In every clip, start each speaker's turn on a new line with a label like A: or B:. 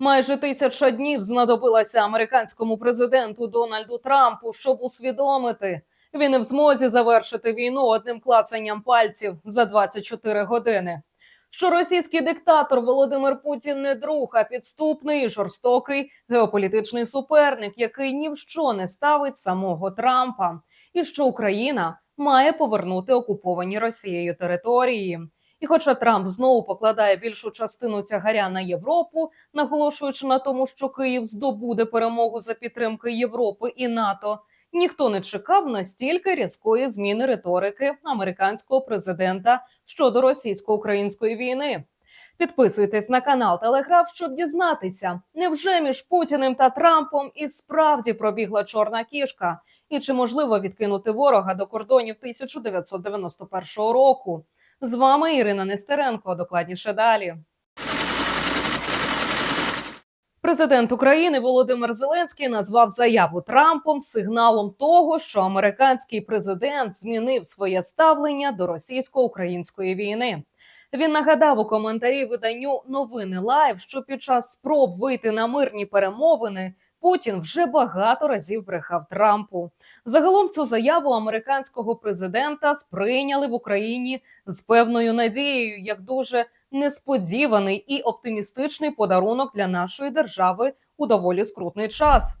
A: Майже тисяча днів знадобилася американському президенту Дональду Трампу, щоб усвідомити, він не в змозі завершити війну одним клацанням пальців за 24 години. Що російський диктатор Володимир Путін не друг, а підступний жорстокий геополітичний суперник, який ні в що не ставить самого Трампа, і що Україна має повернути окуповані Росією території. І хоча Трамп знову покладає більшу частину тягаря на Європу, наголошуючи на тому, що Київ здобуде перемогу за підтримки Європи і НАТО, ніхто не чекав настільки різкої зміни риторики американського президента щодо російсько-української війни. Підписуйтесь на канал Телеграф, щоб дізнатися, невже між Путіним та Трампом і справді пробігла чорна кішка, і чи можливо відкинути ворога до кордонів 1991 року. З вами Ірина Нестеренко. Докладніше далі. Президент України Володимир Зеленський назвав заяву Трампом сигналом того, що американський президент змінив своє ставлення до російсько-української війни. Він нагадав у коментарі виданню новини Лайв, що під час спроб вийти на мирні перемовини Путін вже багато разів брехав Трампу. Загалом цю заяву американського президента сприйняли в Україні з певною надією, як дуже несподіваний і оптимістичний подарунок для нашої держави у доволі скрутний час.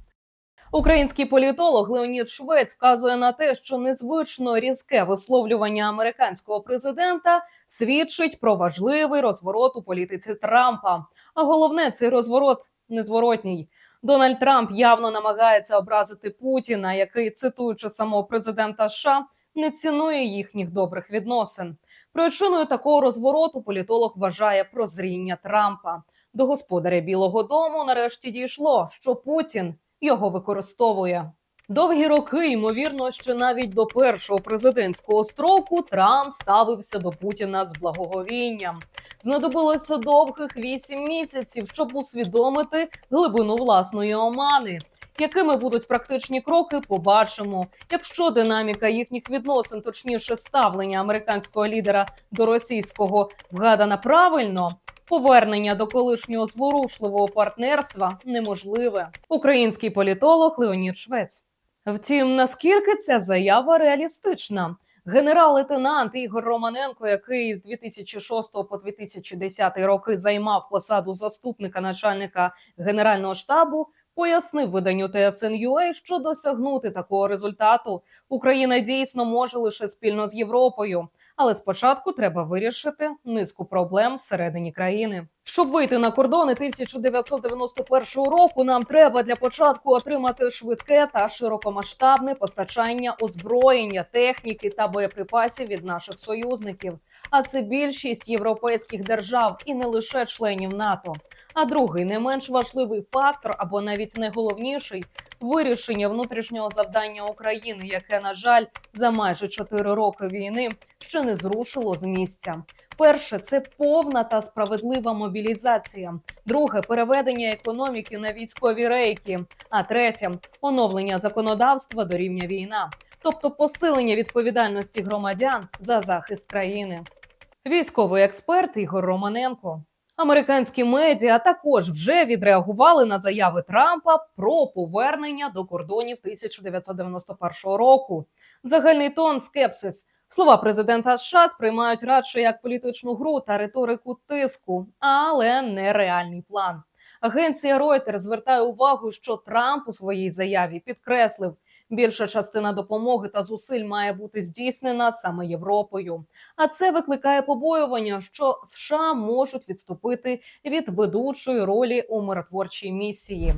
A: Український політолог Леонід Швець вказує на те, що незвично різке висловлювання американського президента свідчить про важливий розворот у політиці Трампа. А головне, цей розворот незворотній. Дональд Трамп явно намагається образити Путіна, який, цитуючи самого президента США, не цінує їхніх добрих відносин. Причиною такого розвороту політолог вважає прозріння Трампа. До господаря Білого Дому нарешті дійшло, що Путін його використовує. Довгі роки, ймовірно, що навіть до першого президентського строку Трамп ставився до Путіна з благоговінням. Знадобилося довгих вісім місяців, щоб усвідомити глибину власної омани. Якими будуть практичні кроки, побачимо. Якщо динаміка їхніх відносин, точніше ставлення американського лідера до російського вгадана правильно, повернення до колишнього зворушливого партнерства неможливе. Український політолог Леонід Швець. Втім, наскільки ця заява реалістична? Генерал-лейтенант Ігор Романенко, який з 2006 по 2010 роки займав посаду заступника начальника генерального штабу, пояснив виданню TSN.ua, що досягнути такого результату Україна дійсно може лише спільно з Європою. Але спочатку треба вирішити низку проблем всередині країни. Щоб вийти на кордони 1991 року, нам треба для початку отримати швидке та широкомасштабне постачання озброєння, техніки та боєприпасів від наших союзників. А це більшість європейських держав і не лише членів НАТО. А другий не менш важливий фактор, або навіть найголовніший вирішення внутрішнього завдання України, яке на жаль за майже 4 роки війни ще не зрушило з місця. Перше це повна та справедлива мобілізація. Друге переведення економіки на військові рейки. А третє оновлення законодавства до рівня війна, тобто посилення відповідальності громадян за захист країни. Військовий експерт Ігор Романенко. Американські медіа також вже відреагували на заяви Трампа про повернення до кордонів 1991 року. Загальний тон скепсис. Слова президента США сприймають радше як політичну гру та риторику тиску, але не реальний план. Агенція Reuters звертає увагу, що Трамп у своїй заяві підкреслив, більша частина допомоги та зусиль має бути здійснена саме Європою. А це викликає побоювання, що США можуть відступити від ведучої ролі у миротворчій місії.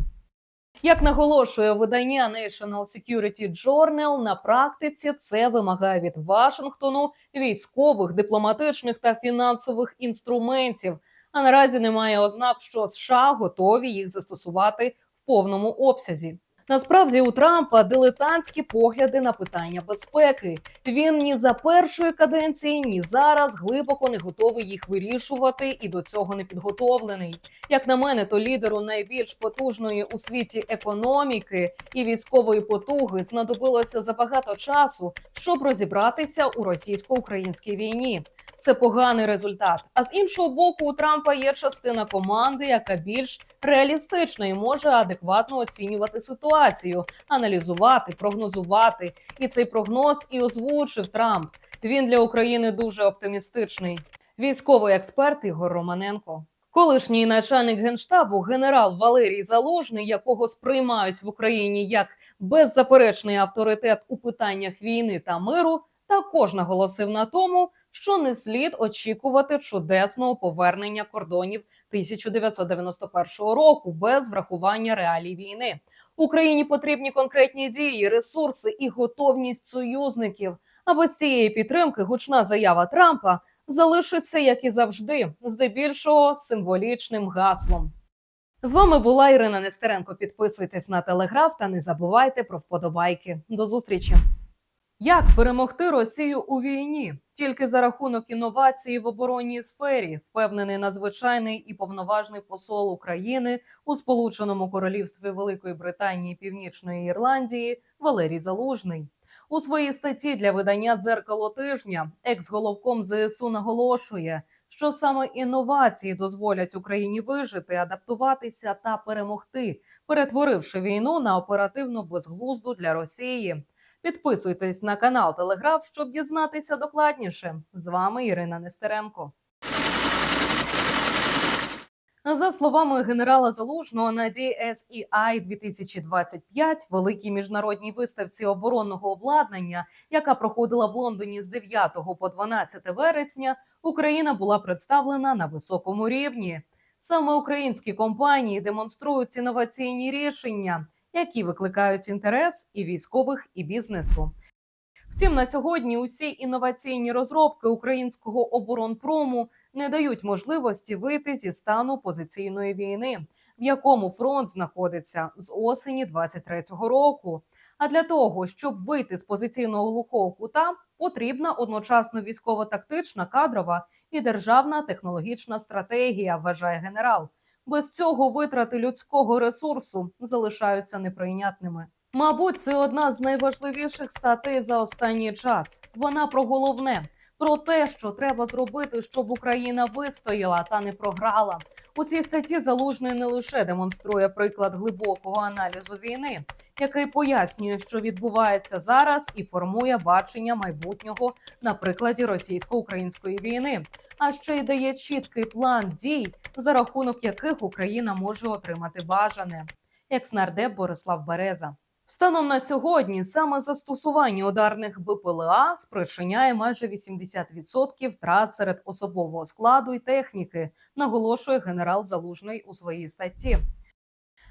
A: Як наголошує видання National Security Journal, на практиці це вимагає від Вашингтону військових, дипломатичних та фінансових інструментів. А наразі немає ознак, що США готові їх застосувати в повному обсязі. Насправді у Трампа дилетантські погляди на питання безпеки. Він ні за першої каденції, ні зараз глибоко не готовий їх вирішувати і до цього не підготовлений. Як на мене, то лідеру найбільш потужної у світі економіки і військової потуги знадобилося забагато часу, щоб розібратися у російсько-українській війні. Це поганий результат. А з іншого боку, у Трампа є частина команди, яка більш реалістична і може адекватно оцінювати ситуацію, аналізувати, прогнозувати. І цей прогноз і озвучив Трамп. Він для України дуже оптимістичний. Військовий експерт Ігор Романенко. Колишній начальник генштабу генерал Валерій Залужний, якого сприймають в Україні як беззаперечний авторитет у питаннях війни та миру, також наголосив на тому, що не слід очікувати чудесного повернення кордонів 1991 року без врахування реалій війни. Україні потрібні конкретні дії, ресурси і готовність союзників. А без цієї підтримки гучна заява Трампа залишиться, як і завжди, здебільшого символічним гаслом. З вами була Ірина Нестеренко. Підписуйтесь на телеграф та не забувайте про вподобайки. До зустрічі. Як перемогти Росію у війні тільки за рахунок інновації в оборонній сфері, впевнений надзвичайний і повноважний посол України у Сполученому Королівстві Великої Британії Північної Ірландії Валерій Залужний. У своїй статті для видання дзеркало тижня екс-головком ЗСУ наголошує, що саме інновації дозволять Україні вижити, адаптуватися та перемогти, перетворивши війну на оперативно безглузду для Росії. Підписуйтесь на канал Телеграф, щоб дізнатися докладніше. З вами Ірина Нестеренко. За словами генерала Залужного, на DSEI 2025, великій міжнародній виставці оборонного обладнання, яка проходила в Лондоні з 9 по 12 вересня, Україна була представлена на високому рівні. Саме українські компанії демонструють інноваційні рішення, які викликають інтерес і військових, і бізнесу. Втім, на сьогодні усі інноваційні розробки українського оборонпрому не дають можливості вийти зі стану позиційної війни, в якому фронт знаходиться з осені 23-го року. А для того, щоб вийти з позиційного глухого кута, потрібна одночасно військово-тактична, кадрова і державна технологічна стратегія, вважає генерал. Без цього витрати людського ресурсу залишаються неприйнятними. Мабуть, це одна з найважливіших статей за останній час. Вона про головне про те, що треба зробити, щоб Україна вистояла та не програла. У цій статті залужний не лише демонструє приклад глибокого аналізу війни, який пояснює, що відбувається зараз, і формує бачення майбутнього на прикладі російсько-української війни, а ще й дає чіткий план дій, за рахунок яких Україна може отримати бажане. Екснардеп Борислав Береза. Станом на сьогодні саме застосування ударних БПЛА спричиняє майже 80% втрат серед особового складу і техніки, наголошує генерал Залужний у своїй статті.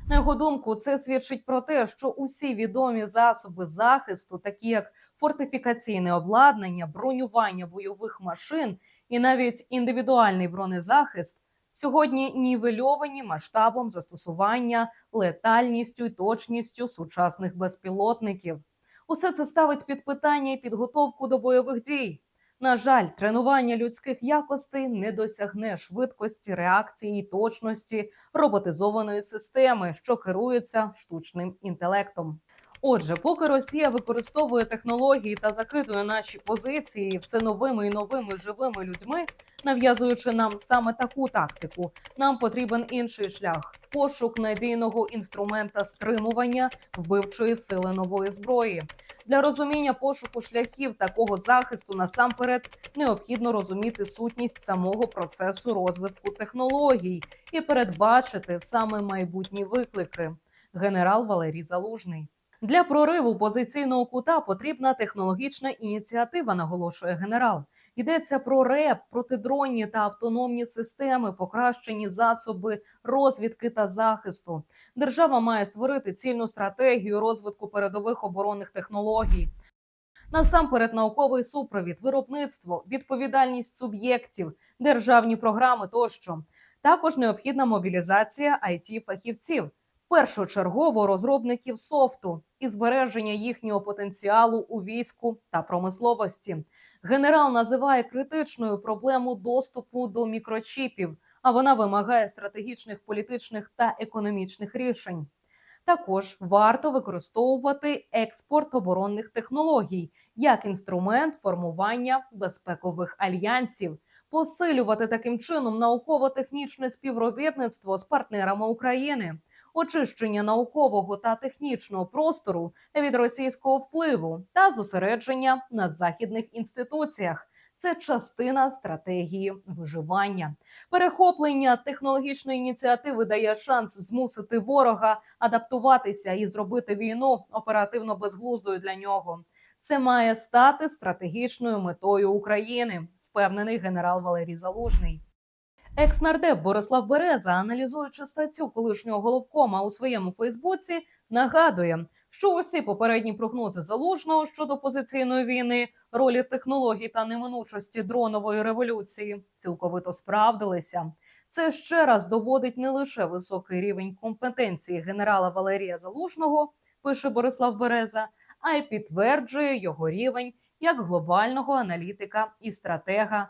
A: На його думку, це свідчить про те, що усі відомі засоби захисту, такі як фортифікаційне обладнання, бронювання бойових машин і навіть індивідуальний бронезахист, сьогодні нівельовані масштабом застосування, летальністю і точністю сучасних безпілотників. Усе це ставить під питання і підготовку до бойових дій. На жаль, тренування людських якостей не досягне швидкості реакції і точності роботизованої системи, що керується штучним інтелектом. Отже, поки Росія використовує технології та закидує наші позиції все новими і новими живими людьми, нав'язуючи нам саме таку тактику, нам потрібен інший шлях пошук надійного інструмента стримування вбивчої сили нової зброї. Для розуміння пошуку шляхів такого захисту насамперед необхідно розуміти сутність самого процесу розвитку технологій і передбачити саме майбутні виклики. Генерал Валерій Залужний. Для прориву позиційного кута потрібна технологічна ініціатива, наголошує генерал. Йдеться про РЕП, протидронні та автономні системи, покращені засоби розвідки та захисту. Держава має створити цільну стратегію розвитку передових оборонних технологій. Насамперед, науковий супровід, виробництво, відповідальність суб'єктів, державні програми тощо. Також необхідна мобілізація it фахівців першочергово розробників софту і збереження їхнього потенціалу у війську та промисловості. Генерал називає критичною проблему доступу до мікрочіпів, а вона вимагає стратегічних політичних та економічних рішень. Також варто використовувати експорт оборонних технологій як інструмент формування безпекових альянсів, посилювати таким чином науково-технічне співробітництво з партнерами України, очищення наукового та технічного простору від російського впливу та зосередження на західних інституціях. Це частина стратегії виживання. Перехоплення технологічної ініціативи дає шанс змусити ворога адаптуватися і зробити війну оперативно безглуздою для нього. Це має стати стратегічною метою України, впевнений генерал Валерій Залужний. Екс-нардеп Борислав Береза, аналізуючи статтю колишнього головкома у своєму Фейсбуці, нагадує, що усі попередні прогнози залужного щодо позиційної війни, ролі технологій та неминучості дронової революції цілковито справдилися. Це ще раз доводить не лише високий рівень компетенції генерала Валерія Залужного, пише Борислав Береза, а й підтверджує його рівень як глобального аналітика і стратега